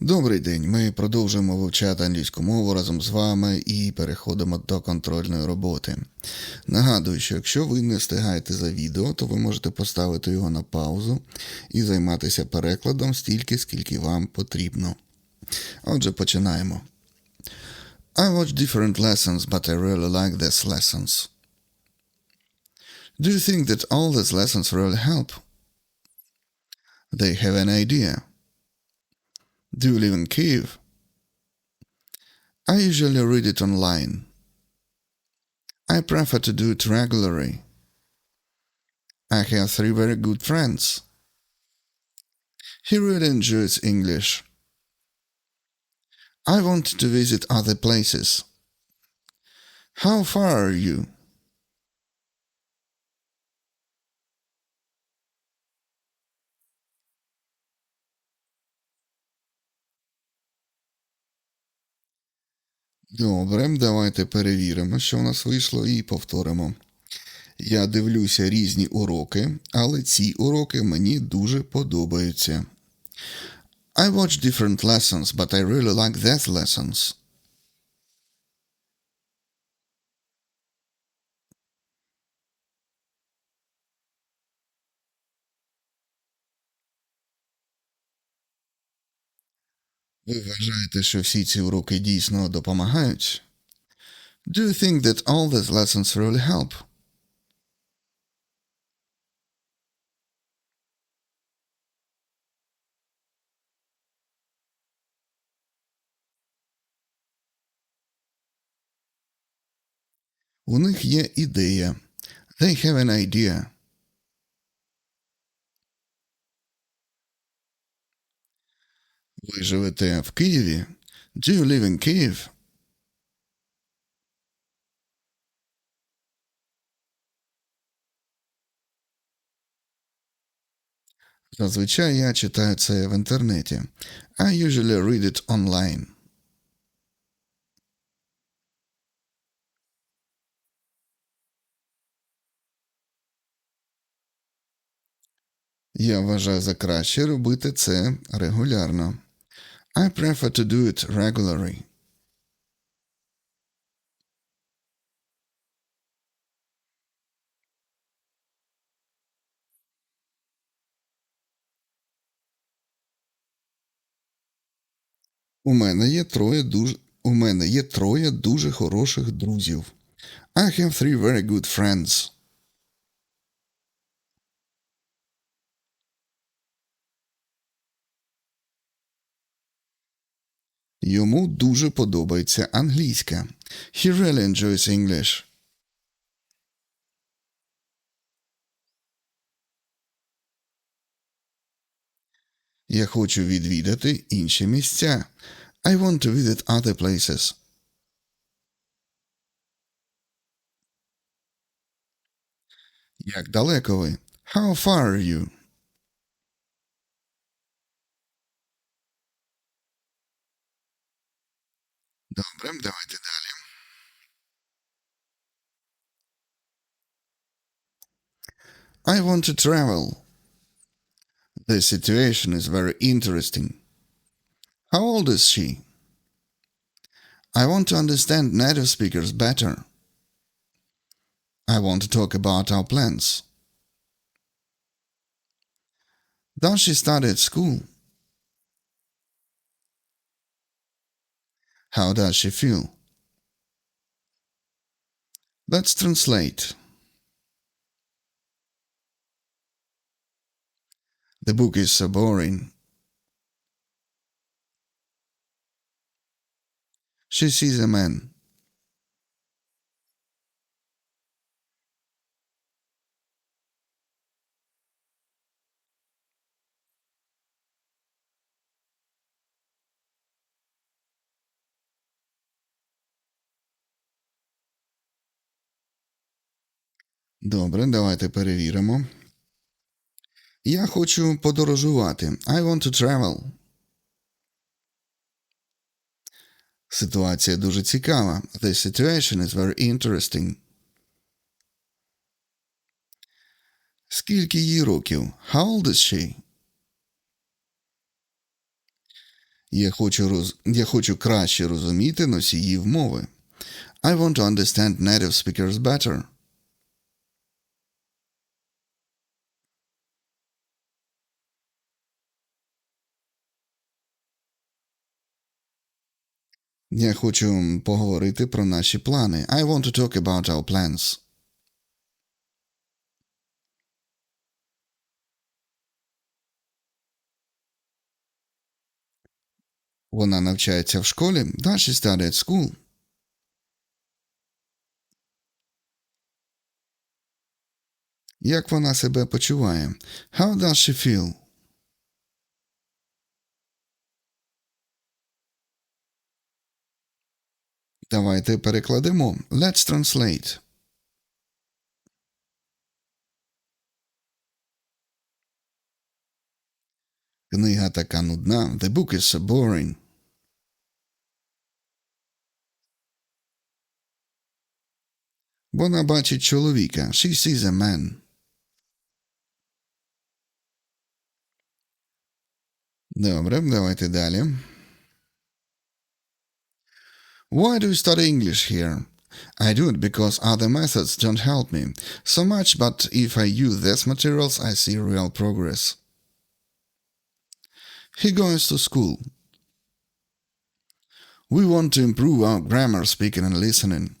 Добрий день. Ми продовжуємо вивчати англійську мову разом з вами і переходимо до контрольної роботи. Нагадую, що якщо ви не встигаєте за відео, то ви можете поставити його на паузу і займатися перекладом стільки, скільки вам потрібно. Отже, починаємо. I watch different lessons, but I really like these lessons. Do you think that all these lessons really help? They have an idea. Do you live in Kiev? I usually read it online. I prefer to do it regularly. I have three very good friends. He really enjoys English. I want to visit other places. How far are you? Добре, давайте перевіримо, що у нас вийшло, і повторимо. Я дивлюся різні уроки, але ці уроки мені дуже подобаються. I watch different lessons, but I really like these lessons. Ви вважаєте, що всі ці уроки дійсно допомагають? Do you think that all these lessons really help? У них є ідея. They have an idea. Ви живете в Києві? Do you live in Kyiv? Зазвичай я читаю це в інтернеті. I usually read it online. Я вважаю за краще робити це регулярно. I prefer to do it regularly. У мене є троє дуже у мене є троє дуже хороших друзів. I have three very good friends. Йому дуже подобається англійська. He really enjoys English. Я хочу відвідати інші місця. I want to visit other places. Як далеко ви? How far are you? Добре, давайте далі. I want to travel. The situation is very interesting. How old is she? I want to understand native speakers better. I want to talk about our plans. Does she study at school? How does she feel? Let's translate. The book is so boring. She sees a man. Добре, давайте перевіримо. Я хочу подорожувати. I want to travel. Ситуація дуже цікава. The situation is very interesting. Скільки їй років? How old is she? Я хочу, роз... Я хочу краще розуміти носіїв мови. I want to understand native speakers better. Я хочу поговорити про наші плани. I want to talk about our plans. Вона навчається в школі. Does she study at school? Як вона себе почуває? How does she feel? Давайте перекладемо. Let's translate. Книга така нудна. The book is so boring. Вона бачить чоловіка. She sees a man. Добре, давайте далі. Why do you study English here? I do it because other methods don't help me so much, but if I use these materials, I see real progress. He goes to school. We want to improve our grammar, speaking, and listening.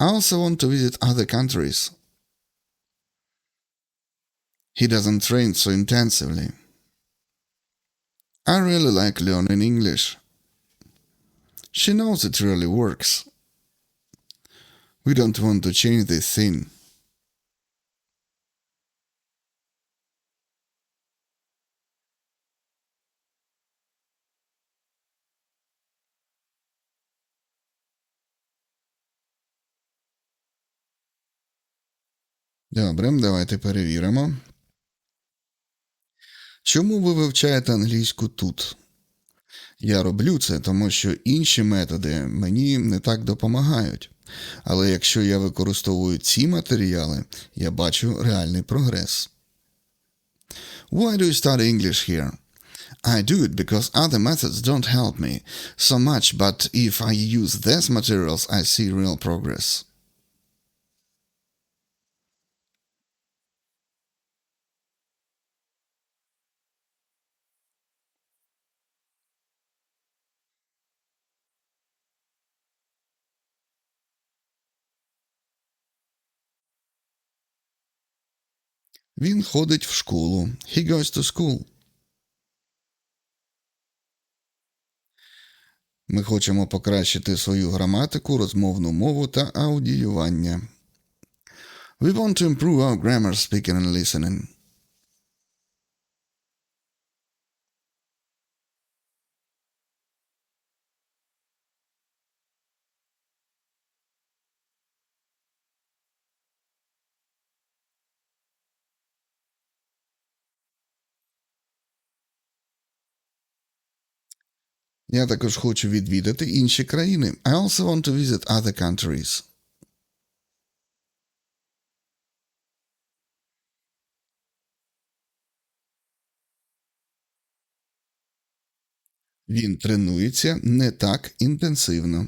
I also want to visit other countries. He doesn't train so intensively. I really like learning English. She knows it really works. We don't want to change this thing. Добре, давайте перевіримо. Чому ви вивчаєте англійську тут? Я роблю це, тому що інші методи мені не так допомагають. Але якщо я використовую ці матеріали, я бачу реальний прогрес. Why do you study English here? I do it because other methods don't help me so much, but if I use these materials, I see real progress. Він ходить в школу. He goes to school. Ми хочемо покращити свою граматику, розмовну мову та аудіювання. We want to improve our grammar, speaking and listening. Я також хочу відвідати інші країни. I also want to visit other countries. Він тренується не так інтенсивно.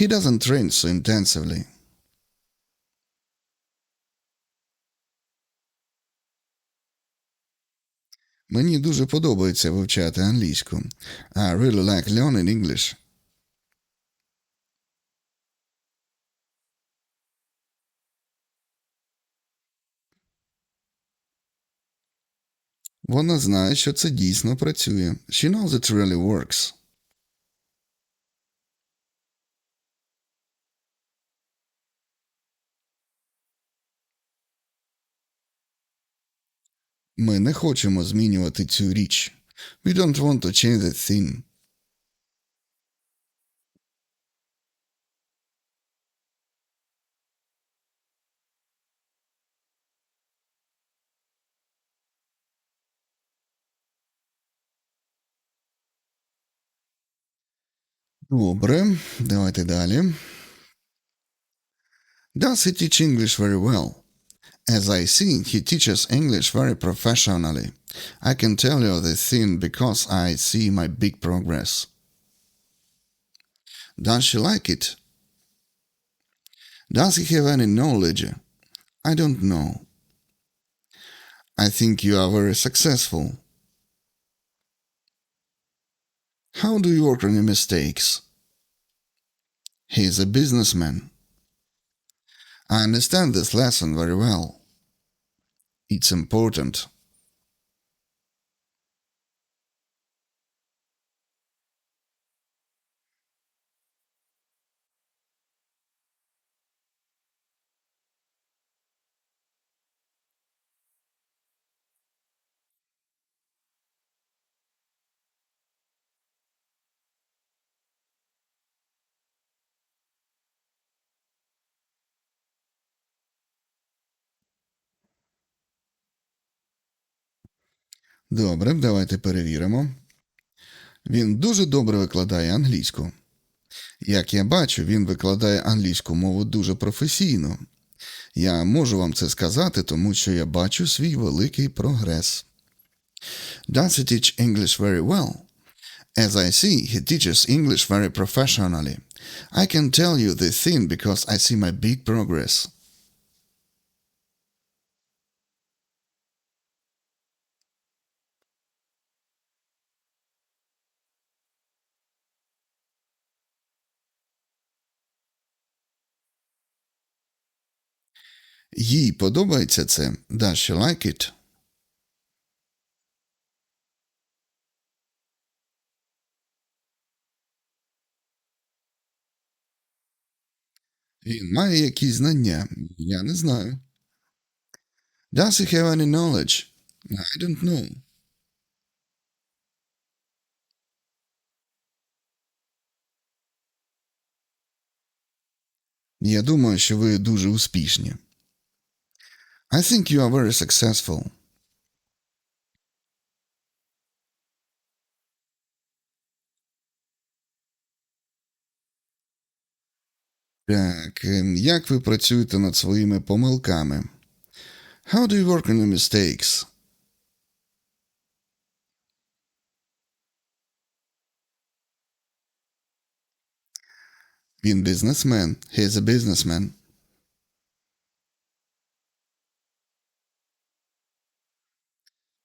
He doesn't train so intensively. Мені дуже подобається вивчати англійську. I really like learning English. Вона знає, що це дійсно працює. She knows it really works. Ми не хочемо змінювати цю річ. We don't want to change that thing. Добре, давайте далі. Does he teach English very well? As I see, he teaches English very professionally. I can tell you this thing because I see my big progress. Does she like it? Does he have any knowledge? I don't know. I think you are very successful. How do you work on your mistakes? He is a businessman. I understand this lesson very well. It's important. Добре, давайте перевіримо. Він дуже добре викладає англійську. Як я бачу, він викладає англійську мову дуже професійно. Я можу вам це сказати, тому що я бачу свій великий прогрес. Does he teach English very well? As I see, he teaches English very professionally. I can tell you this thing because I see my big progress. Їй подобається це. Does she like it? Він має якісь знання. Я не знаю. Does he have any knowledge? I don't know. Я думаю, що ви дуже успішні. I think you are very successful. Так, ем, як ви працюєте над своїми помилками? How do you work on your mistakes? Він бізнесмен. He is a businessman.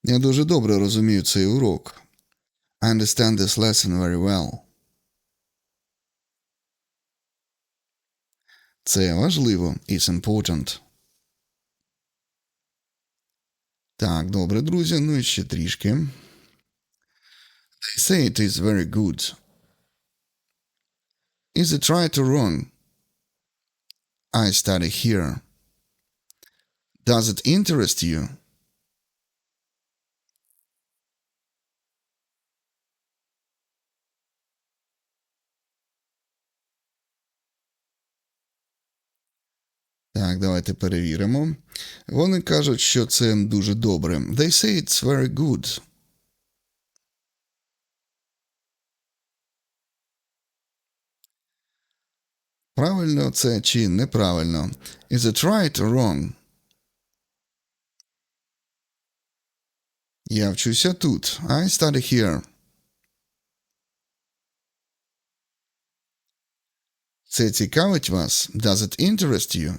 Я дуже добре розумію цей урок. I understand this lesson very well. Це важливо. It's important. Так, добре, друзі. Ну і ще трішки. They say it is very good. Is it right or wrong? I study here. Does it interest you? Так, давайте перевіримо. Вони кажуть, що це дуже добре. They say it's very good. Правильно це чи неправильно? Is it right or wrong? Я вчуся тут. I study here. Це цікавить вас? Does it interest you?